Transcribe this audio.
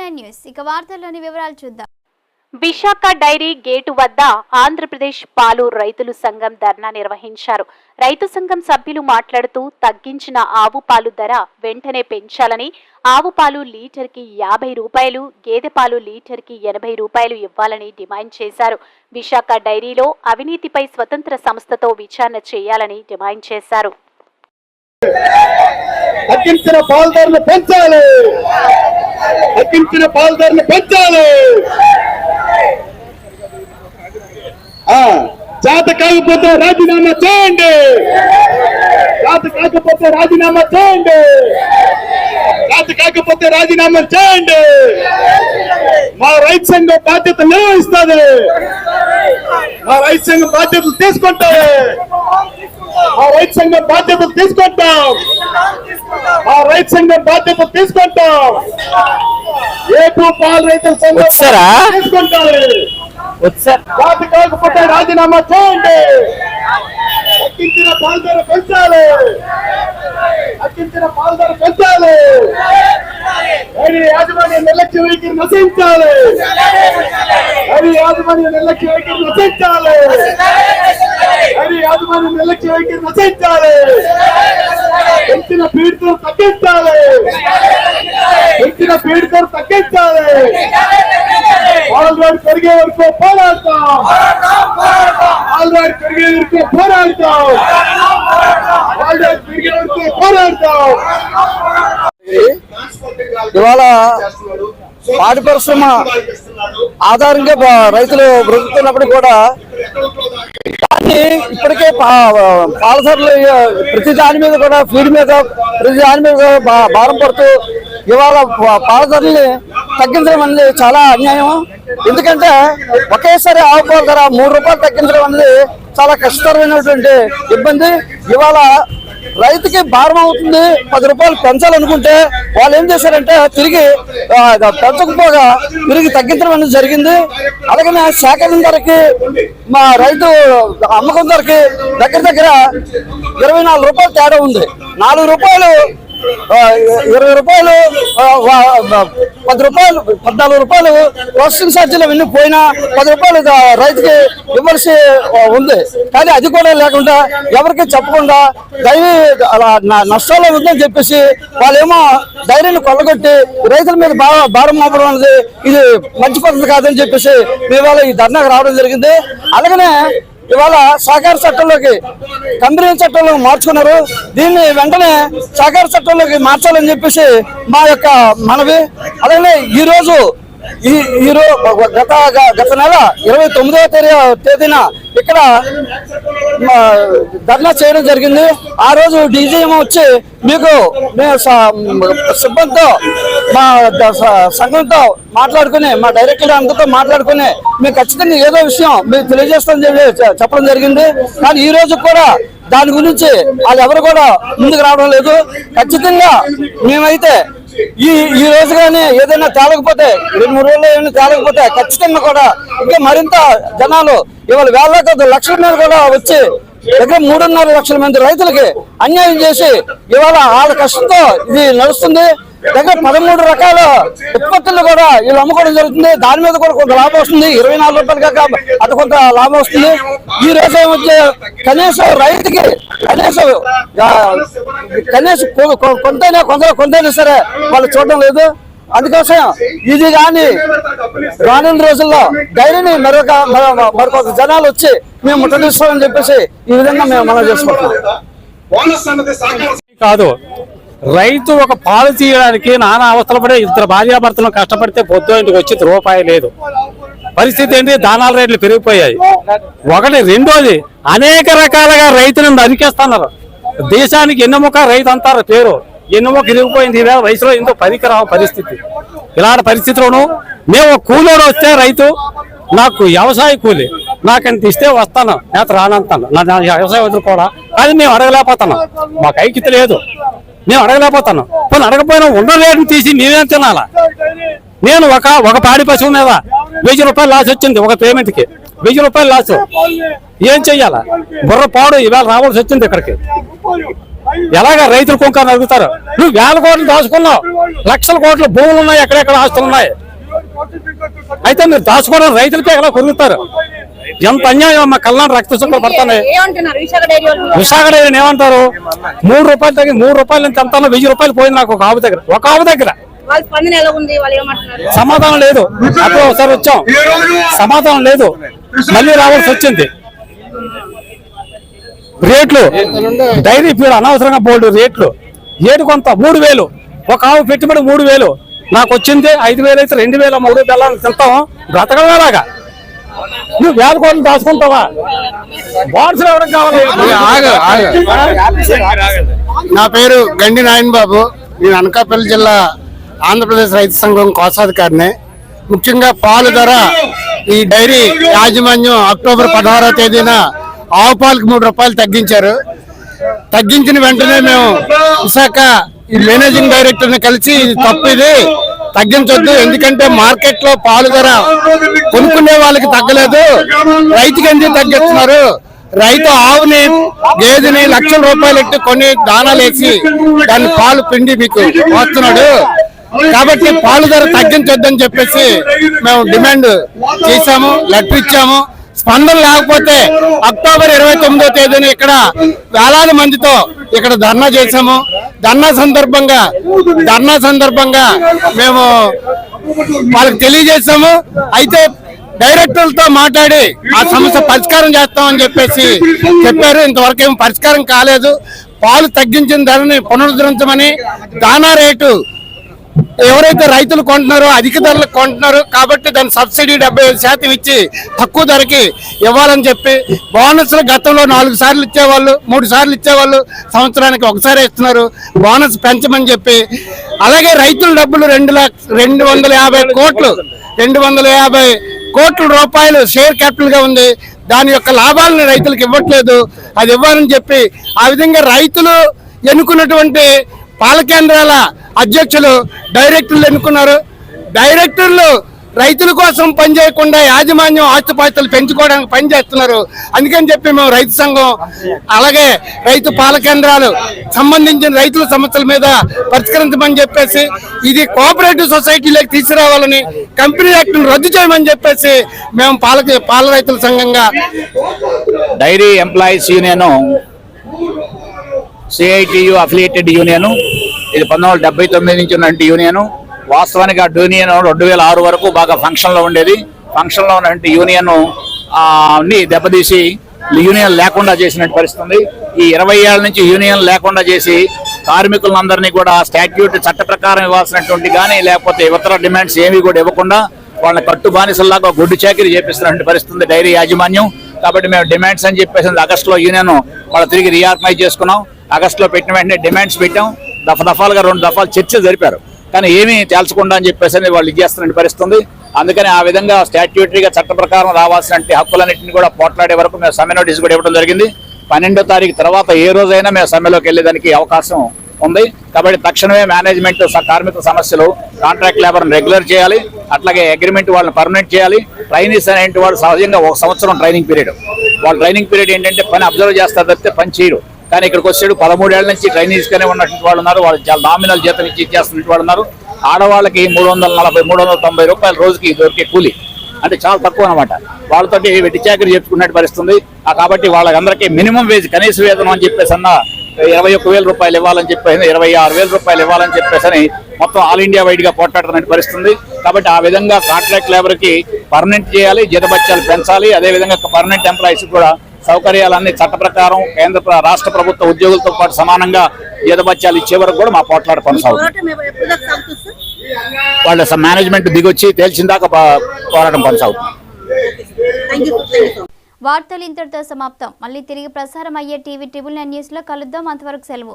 Nine news. ఇక వార్తల్లోని వివరాలు చూద్దాం. విశాఖ డైరీ గేటు వద్ద ఆంధ్రప్రదేశ్ పాలు రైతులు సంఘం ధర్నా నిర్వహించారు. రైతు సంఘం సభ్యులు మాట్లాడుతూ తగ్గించిన ఆవు పాలు ధర వెంటనే పెంచాలని ఆవు పాలు లీటర్కి యాభై రూపాయలు గేదె పాలు లీటర్కి ఎనభై రూపాయలు ఇవ్వాలని డిమాండ్ చేశారు. విశాఖ డైరీలో అవినీతిపై స్వతంత్ర సంస్థతో విచారణ చేయాలని డిమాండ్ చేశారు. తగ్గించిన పాలు పెంచాలి. తగ్గించిన పాలు పెంచాలి. జాత కాకపోతే రాజీనామా చేయండి. జాత కాకపోతే రాజీనామా చేయండి. జాత కాకపోతే రాజీనామా చేయండి. మా రైతు సంఘం బాధ్యత నిర్వహిస్తుంది మా రైతు సంఘం బాధ్యతలు తీసుకుంటుంది మా రైతు సంఘం బాధ్యతలు తీసుకుంటాం. మా రైతు సంఘం బాధ్యతలు తీసుకుంటాం. ఏపీ పాల రైతుల సంఘం వచ్చారు? జాతి కాకపోతే రాజీనామా చేయండి. తగ్గించిన పాల ధర పెంచాలి. తగ్గించిన పాల ధర పెంచాలి. డైరీ యాజమాన్య నిర్లక్ష్య వైఖరి నశించాలి. డైరీ యాజమాన్య నిర్లక్ష్య వైఖరి నశించాలి. యాజమాన్యం నిర్లక్ష్య వైఖరి నశించాలి పెంచిన పీడితులు తగ్గించాలి. పెంచిన పీడితులు తగ్గించాలి. ఆల్రెడీ పెరిగే వరకు పోరాడతాం. ఆల్రెడీ పెరిగే వరకు పోరాడతాం. పాల్వాడి పెరిగే వరకు పోరాడతాం. ఇవాళ పాడి పరిశ్రమ ఆధారంగా రైతులు బ్రతుకుతున్నప్పుడు కూడా కానీ ఇప్పటికే పా- ప్రతి దాని మీద కూడా ఫీడ్ మీద ప్రతి దాని మీద భారం పడుతూ ఇవాళ పా- తగ్గించడం అనేది చాలా అన్యాయం. ఎందుకంటే ఒకేసారి ఆవుపాల ధర మూడు రూపాయలు తగ్గించడం అనేది చాలా కష్టతరమైనటువంటి ఇబ్బంది. ఇవాళ రైతుకి భారం అవుతుంది. పది రూపాయలు పెంచాలనుకుంటే వాళ్ళు ఏం చేశారంటే తిరిగి పెంచకపోగా తిరిగి తగ్గించడం అనేది జరిగింది. అలాగనే సేకరణ ధరకి మా రైతు అమ్మకం ధరకి దగ్గర దగ్గర ఇరవై నాలుగు రూపాయలు తేడా ఉంది. నాలుగు రూపాయలు ఇరవై రూపాయలు పది రూపాయలు పద్నాలుగు రూపాయలు ప్రాసెసింగ్ ఛార్జీలు అవన్నీ పోయినా పది రూపాయలు రైతుకి ఇవ్వాల్సి ఉంది. కానీ అది కూడా లేకుండా ఎవరికి చెప్పకుండా డైరీ అలా న- నష్టాల్లో ఉందని చెప్పేసి వాళ్ళేమో ధైర్యాన్ని కొల్లగొట్టి రైతుల మీద బాగా భారం మోపడం అనేది ఇది మంచి పద్ధతి కాదని చెప్పేసి మేము ఇవాళ ఈ ధర్నాకు రావడం జరిగింది. అలాగనే ఇవాళ సహకార చట్టంలోకి కంపెనీ చట్టంలోకి మార్చుకున్నారు. దీన్ని వెంటనే సహకార చట్టంలోకి మార్చాలని చెప్పేసి మా యొక్క మనవి. అలాగే ఈరోజు ఈ ఈ గత గత నెల ఇరవై తొమ్మిదవ తేదీ తేదీన ఇక్కడ మా ధర్నా చేయడం జరిగింది. ఆ రోజు డీజీఎం వచ్చి మీకు మేము సిబ్బందితో మా సంఘంతో మాట్లాడుకుని మా డైరెక్టర్ అందరితో మాట్లాడుకుని మేము ఖచ్చితంగా ఏదో విషయం మీకు తెలియజేస్తాం చెప్పి చెప్పడం జరిగింది. కానీ ఈ రోజు కూడా దాని గురించి వాళ్ళు ఎవరు కూడా ముందుకు రావడం లేదు. ఖచ్చితంగా మేమైతే ఈ ఈ రోజు కానీ ఏదైనా తేలకపోతే రెండు మూడు రోజుల్లో ఏమైనా తేలకపోతే ఖచ్చితంగా కూడా ఇంకా మరింత జనాలు ఇవాళ వేల కొద్ది లక్షల మీద కూడా వచ్చి దగ్గర మూడున్నర లక్షల మంది రైతులకి అన్యాయం చేసి ఇవాళ వాళ్ళ కష్టంతో ఇది నడుస్తుంది. దగ్గర పదమూడు రకాల ఉత్పత్తులు కూడా వీళ్ళు అమ్ముకోవడం జరుగుతుంది. దాని మీద కూడా కొంత లాభం వస్తుంది. ఇరవై నాలుగు రూపాయలు కాక అటు కొంత లాభం వస్తుంది. ఈ రోజు ఏమొచ్చే కనీసం రైతుకి కనీసం కనీసం కొంతైనా కొంత కొంతైనా సరే వాళ్ళు చూడడం లేదు. అందుకోసం ఇది కానీ రానున్న రోజుల్లో డైరీని మరొక మరొక- జనాలు వచ్చి మేము ముట్టడిస్తామని చెప్పేసి ఈ విధంగా మేము మనం చేసుకుంటున్నాం. కాదు రైతు ఒక పాలు తీయడానికి నానా అవస్థలు పడే ఇద్దరు భార్యాభర్తలు కష్టపడితే పొద్దు ఇంటికి వచ్చి రూపాయి లేదు. పరిస్థితి ఏంటి? దానాల రేట్లు పెరిగిపోయాయి. ఒకటి రెండోది అనేక రకాలుగా రైతులను నరికేస్తున్నారు దేశానికి ఎన్నెముక రైతు అంటారు పేరు. ఎన్నమో ఇరిగిపోయింది ఈవేళ వయసులో ఎంతో పనికిరావు పరిస్థితి. ఇలాంటి పరిస్థితిలోనూ మేము కూలోడు వస్తే రైతు నాకు వ్యవసాయ కూలి నాకంత ఇస్తే వస్తాను నేత రానంతాను నా వ్యవసాయ వదులు కూడా కానీ మేము అడగలేకపోతున్నాం. మాకు ఐక్యత లేదు. మేము అడగలేకపోతున్నాం పని అడగపోయినా ఉన్న తీసి మేమేం తినాలా? నేను ఒక ఒక పాడి పశువు మీద వెయ్యి రూపాయలు లాస్ వచ్చింది ఒక పేమెంట్కి. వెయ్యి రూపాయలు లాస్. ఏం చెయ్యాలా? బుర్ర పాడు ఇవాళ రావాల్సి వచ్చింది ఇక్కడికి. ఎలాగ రైతులు కుంకాన్ని అడుగుతారు? నువ్వు వేల కోట్లు దాచుకున్నావు. లక్షల కోట్ల భూములు ఉన్నాయి ఎక్కడెక్కడ ఆస్తులు ఉన్నాయి? అయితే మీరు దాచుకోవడం రైతులకే ఎలా కొరుగుతారు ఎంత అన్యాయం మా కళ్ళని రక్త చుక్కలు పడుతున్నాయి ఏమంటున్నారు? విశాఖ డైరీ ఏమంటారు? మూడు రూపాయలు తగ్గి మూడు రూపాయలు ఎంత ఎంత వెయ్యి రూపాయలు పోయింది నాకు ఒక ఆవు దగ్గర. ఒక ఆవు దగ్గర. సమాధానం లేదు. అప్పుడు ఒకసారి వచ్చాం. సమాధానం లేదు. మళ్ళీ రావాల్సి వచ్చింది. రేట్లు. డైరీ ఫీడ్ అనవసరంగా బోల్డ్ రేట్లు. ఏడు కొంత మూడు వేలు. ఒక ఆవు పెట్టుబడి మూడు వేలు. నాకు వచ్చింది ఐదు వేలు అయితే రెండు వేల మూడు బెల్లాలు తింటాం. బ్రతకలేలాగా నువ్వు వేల కోట్లు దాచుకుంటావా? బాన్స్ ఎవరికి కావాలి? నా పేరు గండి నాయన్ బాబు నేను అనకాపల్లి జిల్లా ఆంధ్రప్రదేశ్ రైతు సంఘం కోశాధికారిని. ముఖ్యంగా పాలు ధర ఈ డైరీ యాజమాన్యం అక్టోబర్ పదహారవ తేదీన ఆవు పాలకు మూడు రూపాయలు తగ్గించారు. తగ్గించిన వెంటనే మేము విశాఖ ఈ మేనేజింగ్ డైరెక్టర్ని కలిసి ఇది తప్పు ఇది. తగ్గించొద్దు. ఎందుకంటే మార్కెట్లో పాలు ధర కొనుక్కునే వాళ్ళకి తగ్గలేదు. రైతుకి ఎందుకు తగ్గిస్తున్నారు? రైతు ఆవుని గేదెని లక్షల రూపాయలు ఎట్టి కొన్ని దానాలు వేసి దాన్ని పాలు పిండి మీకు వస్తున్నాడు. కాబట్టి పాలు ధర తగ్గించొద్దని చెప్పేసి మేము డిమాండ్ చేశాము లెటర్ ఇచ్చాము. స్పందన లేకపోతే అక్టోబర్ ఇరవై తొమ్మిదో తేదీన ఇక్కడ వేలాది మందితో ఇక్కడ ధర్నా చేశాము. ధర్నా సందర్భంగా ధర్నా సందర్భంగా మేము వాళ్ళకి తెలియజేశాము అయితే డైరెక్టర్లతో మాట్లాడి ఆ సమస్య పరిష్కారం చేస్తామని చెప్పేసి చెప్పారు. ఇంతవరకు ఏం పరిష్కారం కాలేదు. పాలు తగ్గించిన ధరని పునరుద్ధరించమని దానా రేటు ఎవరైతే రైతులు కొంటున్నారో అధిక ధరలకు కొంటున్నారో కాబట్టి దాని సబ్సిడీ డెబ్బై శాతం ఇచ్చి తక్కువ ధరకి ఇవ్వాలని చెప్పి బోనస్లు గతంలో నాలుగు సార్లు ఇచ్చేవాళ్ళు మూడు సార్లు ఇచ్చేవాళ్ళు సంవత్సరానికి ఒకసారి ఇస్తున్నారు. బోనస్ పెంచమని చెప్పి అలాగే రైతుల డబ్బులు రెండు లక్ష రెండు వందల యాభై కోట్లు రెండు వందల యాభై కోట్ల రూపాయలు షేర్ క్యాపిటల్గా ఉంది. దాని యొక్క లాభాలను రైతులకు ఇవ్వట్లేదు. అది ఇవ్వాలని చెప్పి ఆ విధంగా రైతులు ఎన్నుకున్నటువంటి పాల కేంద్రాల అధ్యక్షులు డైరెక్టర్లు ఎన్నుకున్నారు. డైరెక్టర్లు రైతుల కోసం పనిచేయకుండా యాజమాన్యం ఆస్తిపాస్తులు పెంచుకోవడానికి పనిచేస్తున్నారు అందుకని చెప్పి మేము రైతు సంఘం అలాగే రైతు పాల కేంద్రాలు సంబంధించిన రైతుల సమస్యల మీద పరిష్కరించమని చెప్పేసి ఇది కోఆపరేటివ్ సొసైటీలోకి తీసుకురావాలని కంపెనీ యాక్ట్ను రద్దు చేయమని చెప్పేసి మేము పాల పాల రైతుల సంఘంగా dairy employees union CITU affiliated union ఇది పంతొమ్మిది వందల డెబ్బై తొమ్మిది నుంచి ఉన్నటువంటి యూనియన్ వాస్తవానికి ఆ యూనియన్ రెండు వేల ఆరు వరకు బాగా ఫంక్షన్లో ఉండేది. ఫంక్షన్లో ఉన్నటువంటి యూనియన్ ఆ, ని దెబ్బతీసి యూనియన్ లేకుండా చేసినట్టు పరిస్థితి ఉంది ఈ ఇరవై ఏళ్ళ నుంచి యూనియన్ లేకుండా చేసి కార్మికులందరినీ కూడా స్టాట్యూట్ చట్ట ప్రకారం ఇవ్వాల్సినటువంటి కానీ లేకపోతే ఇతర డిమాండ్స్ ఏవి కూడా ఇవ్వకుండా వాళ్ళని కట్టు బానిసల్లాగా గుడ్డు చాకిరి చేపిస్తున్నటువంటి పరిస్థితి డైరీ యాజమాన్యం. కాబట్టి మేము డిమాండ్స్ అని చెప్పేసి ఆగస్టులో యూనియన్ వాళ్ళు తిరిగి రీఆర్గనైజ్ చేసుకున్నాం. ఆగస్టులో పెట్టిన వెంటనే డిమాండ్స్ పెట్టాం. దఫ దఫాలుగా రెండు దఫాలు చర్చలు జరిపారు. కానీ ఏమీ తేల్చకుండా అని చెప్పేసి వాళ్ళు ఇచ్చేస్తున్న పరిస్థితుంది. అందుకని ఆ విధంగా స్టాట్యూటరీగా చట్ట ప్రకారం రావాల్సిన హక్కులన్నింటినీ కూడా పోట్లాడే వరకు మేము సమ్మె నోటీస్ కూడా ఇవ్వడం జరిగింది. పన్నెండో తారీఖు తర్వాత ఏ రోజైనా మేము సమ్మెలోకి వెళ్ళేదానికి అవకాశం ఉంది. కాబట్టి తక్షణమే మేనేజ్మెంట్ కార్మిక సమస్యలు కాంట్రాక్ట్ లేబర్ రెగ్యులర్ చేయాలి. అట్లాగే అగ్రిమెంట్ వాళ్ళని పర్మనెంట్ చేయాలి. ట్రైనీస్ అనేటువంటి వాళ్ళు సహజంగా ఒక సంవత్సరం ట్రైనింగ్ పీరియడ్ వాళ్ళ ట్రైనింగ్ పీరియడ్ ఏంటంటే పని అబ్జర్వ్ చేస్తారు తప్పితే పని చేయరు. కానీ ఇక్కడికి వచ్చాడు పదమూడేళ్ళ నుంచి ట్రైనీస్గానే ఉన్నటువంటి వాళ్ళు ఉన్నారు. వాళ్ళు చాలా నామినల్ జీతం ఇచ్చి ఇచ్చేస్తున్నటువంటి వాళ్ళు ఉన్నారు. ఆడవాళ్ళకి మూడు వందల నలభై మూడు వందల తొంభై రూపాయల రోజుకి దొరికే కూలి. అంటే చాలా తక్కువ అనమాట వాళ్ళతోటి వెట్టి చాకరీ చెప్పుకున్నట్టు పరిస్థితుంది. ఆ కాబట్టి వాళ్ళందరికీ మినిమం వేజ్ కనీస వేతనం అని చెప్పేసి అన్న ఇరవై ఒక్క వేల రూపాయలు ఇవ్వాలని చెప్పేసి ఇరవై ఆరు వేల రూపాయలు ఇవ్వాలని చెప్పేసి అని మొత్తం ఆల్ ఇండియా వైడ్గా పోట్లాడుతున్న పరిస్థితుంది. కాబట్టి ఆ విధంగా కాంట్రాక్ట్ లేబర్కి పర్మనెంట్ చేయాలి జీతభత్యాలు పెంచాలి. అదే విధంగా పర్మనెంట్ ఎంప్లాయీస్ కూడా సౌకర్యాలన్నీ చట్ట ప్రకారం కేంద్ర రాష్ట్ర ప్రభుత్వ ఉద్యోగులతో పాటు సమానంగా జీతభత్యాలు ఇచ్చే వరకు కూడా మా పోట్లాట కొనసాగుతుంది. వాళ్ళ మేనేజ్మెంట్ దిగొచ్చి తేల్చిందాక పోరాటం కొనసాగుతుంది. వార్తలు ఇంతటితో సమాప్తం. మళ్ళీ తిరిగి ప్రసారం అయ్యే టీవీ ట్రిబుల్ నైన్ న్యూస్లో కలుద్దాం. అంతవరకు సెలవు.